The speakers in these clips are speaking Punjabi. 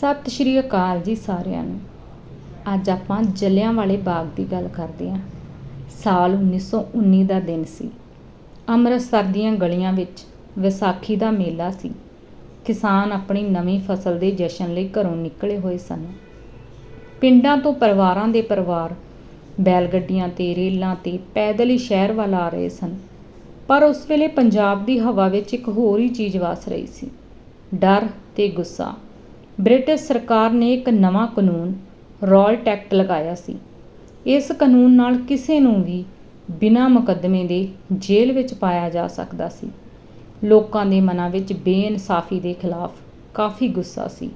ਸਤਿ ਸ਼੍ਰੀ ਅਕਾਲ ਜੀ ਸਾਰਿਆਂ ਨੂੰ। ਅੱਜ ਆਪਾਂ ਜਲਿਆਂਵਾਲੇ ਬਾਗ ਦੀ ਗੱਲ ਕਰਦੇ ਹਾਂ। ਸਾਲ 1919 ਦਾ ਦਿਨ ਸੀ। ਅੰਮ੍ਰਿਤਸਰ ਦੀਆਂ ਗਲੀਆਂ ਵਿੱਚ ਵਿਸਾਖੀ ਦਾ ਮੇਲਾ ਸੀ। ਕਿਸਾਨ ਆਪਣੀ ਨਵੀਂ ਫਸਲ ਦੇ ਜਸ਼ਨ ਲਈ ਘਰੋਂ ਨਿਕਲੇ ਹੋਏ ਸਨ। ਪਿੰਡਾਂ ਤੋਂ ਪਰਿਵਾਰਾਂ ਦੇ ਪਰਿਵਾਰ ਬੈਲ ਗੱਡੀਆਂ ਤੇ ਰੇਲਾਂ ਤੇ ਪੈਦਲ ਹੀ ਸ਼ਹਿਰ ਵੱਲ ਆ ਰਹੇ ਸਨ। ਪਰ ਉਸ ਵੇਲੇ ਪੰਜਾਬ ਦੀ ਹਵਾ ਵਿੱਚ ਇੱਕ ਹੋਰ ਹੀ ਚੀਜ਼ ਵਸ ਰਹੀ ਸੀ। ਡਰ ਤੇ ਗੁੱਸਾ। ਬ੍ਰਿਟਿਸ਼ ਸਰਕਾਰ ਨੇ ਇੱਕ ਨਵਾਂ ਕਾਨੂੰਨ ਰॉयल ਟੈਕਟ ਲਗਾਇਆ ਸੀ। ਇਸ ਕਾਨੂੰਨ ਨਾਲ ਕਿਸੇ ਨੂੰ ਵੀ ਬਿਨਾਂ ਮੁਕੱਦਮੇ ਦੇ ਜੇਲ੍ਹ ਵਿੱਚ ਪਾਇਆ ਜਾ ਸਕਦਾ ਸੀ। ਲੋਕਾਂ ਦੇ ਮਨਾਂ ਵਿੱਚ ਬੇਇਨਸਾਫੀ ਦੇ ਖਿਲਾਫ ਕਾਫੀ ਗੁੱਸਾ ਸੀ।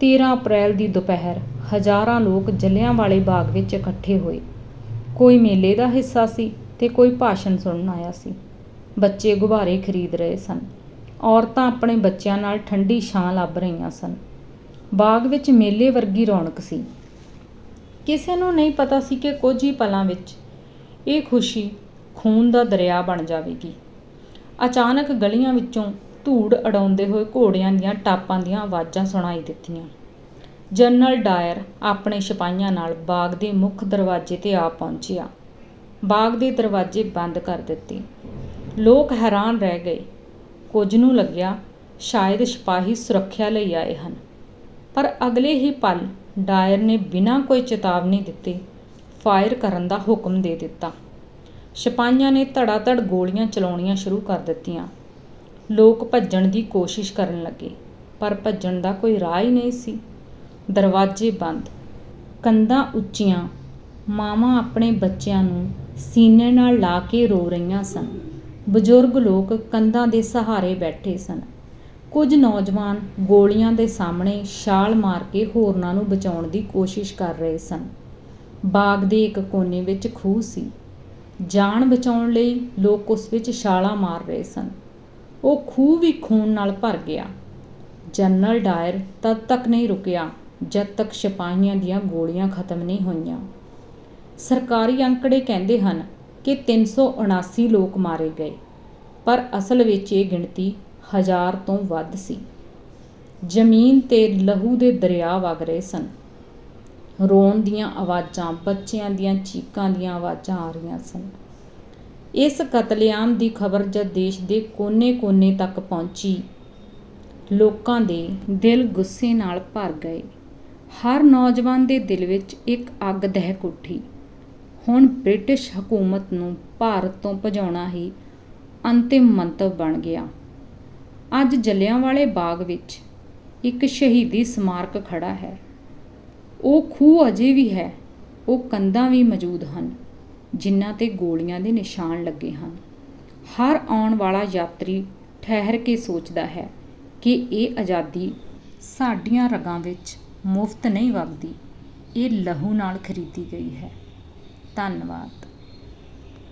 13 ਅਪ੍ਰੈਲ ਦੀ ਦੁਪਹਿਰ ਹਜ਼ਾਰਾਂ ਲੋਕ ਜਲਿਆਂਵਾਲੇ ਬਾਗ ਵਿੱਚ ਇਕੱਠੇ ਹੋਏ। ਕੋਈ ਮੇਲੇ ਦਾ ਹਿੱਸਾ ਸੀ ਤੇ ਕੋਈ ਭਾਸ਼ਣ ਸੁਣਨ ਆਇਆ ਸੀ। ਬੱਚੇ ਗੁਬਾਰੇ ਖਰੀਦ ਰਹੇ ਸਨ। ਔਰਤਾਂ ਆਪਣੇ ਬੱਚਿਆਂ ਨਾਲ ਠੰਡੀ ਛਾਂ ਲੱਭ ਰਹੀਆਂ ਸਨ। ਬਾਗ ਵਿੱਚ ਮੇਲੇ ਵਰਗੀ ਰੌਣਕ ਸੀ। ਕਿਸੇ ਨੂੰ ਨਹੀਂ ਪਤਾ ਸੀ ਕਿ ਕੁਝ ਹੀ ਪਲਾਂ ਵਿੱਚ ਇਹ ਖੁਸ਼ੀ ਖੂਨ ਦਾ ਦਰਿਆ ਬਣ ਜਾਵੇਗੀ। ਅਚਾਨਕ ਗਲੀਆਂ ਵਿੱਚੋਂ ਧੂੜ ਅਡਾਉਂਦੇ ਹੋਏ ਘੋੜਿਆਂ ਦੀਆਂ ਟਾਪਾਂ ਦੀਆਂ ਆਵਾਜ਼ਾਂ ਸੁਣਾਈ ਦਿੱਤੀਆਂ। ਜਨਰਲ ਡਾਇਰ ਆਪਣੇ ਸਿਪਾਹੀਆਂ ਨਾਲ ਬਾਗ ਦੇ ਮੁੱਖ ਦਰਵਾਜ਼ੇ ਤੇ ਆ ਪਹੁੰਚਿਆ। ਬਾਗ ਦੇ ਦਰਵਾਜ਼ੇ ਬੰਦ ਕਰ ਦਿੱਤੇ। ਲੋਕ ਹੈਰਾਨ ਰਹਿ ਗਏ। ਕੁਝ ਨੂੰ ਲੱਗਿਆ, ਸ਼ਾਇਦ ਸਿਪਾਹੀ ਸੁਰੱਖਿਆ ਲਈ ਆਏ ਹਨ। ਪਰ ਅਗਲੇ ਹੀ ਪਲ ਡਾਇਰ ਨੇ ਬਿਨਾਂ ਕੋਈ ਚੇਤਾਵਨੀ ਦਿੱਤੇ ਫਾਇਰ ਕਰਨ ਦਾ ਹੁਕਮ ਦੇ ਦਿੱਤਾ। ਸਿਪਾਹੀਆਂ ਨੇ ਧੜਾਧੜ ਗੋਲੀਆਂ ਚਲਾਉਣੀਆਂ ਸ਼ੁਰੂ ਕਰ ਦਿੱਤੀਆਂ। ਲੋਕ ਭੱਜਣ ਦੀ ਕੋਸ਼ਿਸ਼ ਕਰਨ ਲੱਗੇ, ਪਰ ਭੱਜਣ ਦਾ ਕੋਈ ਰਾਹ ਹੀ ਨਹੀਂ ਸੀ। ਦਰਵਾਜ਼ੇ ਬੰਦ, ਕੰਧਾਂ ਉੱਚੀਆਂ, ਮਾਵਾਂ ਆਪਣੇ ਬੱਚਿਆਂ ਨੂੰ ਸੀਨੇ ਨਾਲ ਲਾ ਕੇ ਰੋ ਰਹੀਆਂ ਸਨ। ਬਜ਼ੁਰਗ ਲੋਕ ਕੰਧਾਂ ਦੇ ਸਹਾਰੇ ਬੈਠੇ ਸਨ। ਕੁਝ ਨੌਜਵਾਨ ਗੋਲੀਆਂ ਦੇ ਸਾਹਮਣੇ ਛਾਲ ਮਾਰ ਕੇ ਹੋਰਨਾਂ ਨੂੰ ਬਚਾਉਣ ਦੀ ਕੋਸ਼ਿਸ਼ ਕਰ ਰਹੇ ਸਨ। ਬਾਗ ਦੇ ਇੱਕ ਕੋਨੇ ਵਿੱਚ ਖੂਹ ਸੀ। ਜਾਨ ਬਚਾਉਣ ਲਈ ਲੋਕ ਉਸ ਵਿੱਚ ਛਾਲਾਂ ਮਾਰ ਰਹੇ ਸਨ। ਉਹ ਖੂਹ ਵੀ ਖੂਨ ਨਾਲ ਭਰ ਗਿਆ। ਜਨਰਲ ਡਾਇਰ ਤਦ ਤੱਕ ਨਹੀਂ ਰੁਕਿਆ ਜਦ ਤੱਕ ਸਿਪਾਹੀਆਂ ਦੀਆਂ ਗੋਲੀਆਂ ਖਤਮ ਨਹੀਂ ਹੋਈਆਂ। ਸਰਕਾਰੀ ਅੰਕੜੇ ਕਹਿੰਦੇ ਹਨ ਕਿ 379 ਲੋਕ ਮਾਰੇ ਗਏ, ਪਰ ਅਸਲ ਵਿੱਚ ਇਹ ਗਿਣਤੀ ਹਜ਼ਾਰ ਤੋਂ ਵੱਧ ਸੀ। ਜ਼ਮੀਨ ਤੇ ਲਹੂ ਦੇ ਦਰਿਆ ਵਗ ਰਹੇ ਸਨ। ਰੋਣ ਦੀਆਂ ਆਵਾਜ਼ਾਂ, ਬੱਚਿਆਂ ਦੀਆਂ ਚੀਕਾਂ ਦੀਆਂ ਆਵਾਜ਼ਾਂ ਆ ਰਹੀਆਂ ਸਨ। ਇਸ ਕਤਲੇਆਮ ਦੀ ਖਬਰ ਜਦ ਦੇਸ਼ ਦੇ ਕੋਨੇ-ਕੋਨੇ ਤੱਕ ਪਹੁੰਚੀ, ਲੋਕਾਂ ਦੇ ਦਿਲ ਗੁੱਸੇ ਨਾਲ ਭਰ ਗਏ। ਹਰ ਨੌਜਵਾਨ ਦੇ ਦਿਲ ਵਿੱਚ ਇੱਕ ਅੱਗ ਦਹਿਕ ਉੱਠੀ। ਹੁਣ ਬ੍ਰਿਟਿਸ਼ ਹਕੂਮਤ ਨੂੰ ਭਾਰਤ ਤੋਂ ਭਜਾਉਣਾ ਹੀ ਅੰਤਿਮ ਮੰਤਵ ਬਣ ਗਿਆ। ਅੱਜ ਜਲਿਆਂਵਾਲੇ ਬਾਗ ਵਿੱਚ ਇੱਕ ਸ਼ਹੀਦੀ ਸਮਾਰਕ ਖੜਾ ਹੈ। ਉਹ ਖੂਹ ਅਜੇ ਵੀ ਹੈ, ਉਹ ਕੰਧਾਂ ਵੀ ਮੌਜੂਦ ਹਨ, ਜਿਨ੍ਹਾਂ ਤੇ ਗੋਲੀਆਂ ਦੇ ਨਿਸ਼ਾਨ ਲੱਗੇ ਹਨ। ਹਰ ਆਉਣ ਵਾਲਾ ਯਾਤਰੀ ਠਹਿਰ ਕੇ ਸੋਚਦਾ ਹੈ ਕਿ ਇਹ ਆਜ਼ਾਦੀ ਸਾਡੀਆਂ ਰਗਾਂ ਵਿੱਚ ਮੁਫਤ ਨਹੀਂ ਵਗਦੀ, ਇਹ ਲਹੂ ਨਾਲ ਖਰੀਦੀ ਗਈ ਹੈ। ਧੰਨਵਾਦ।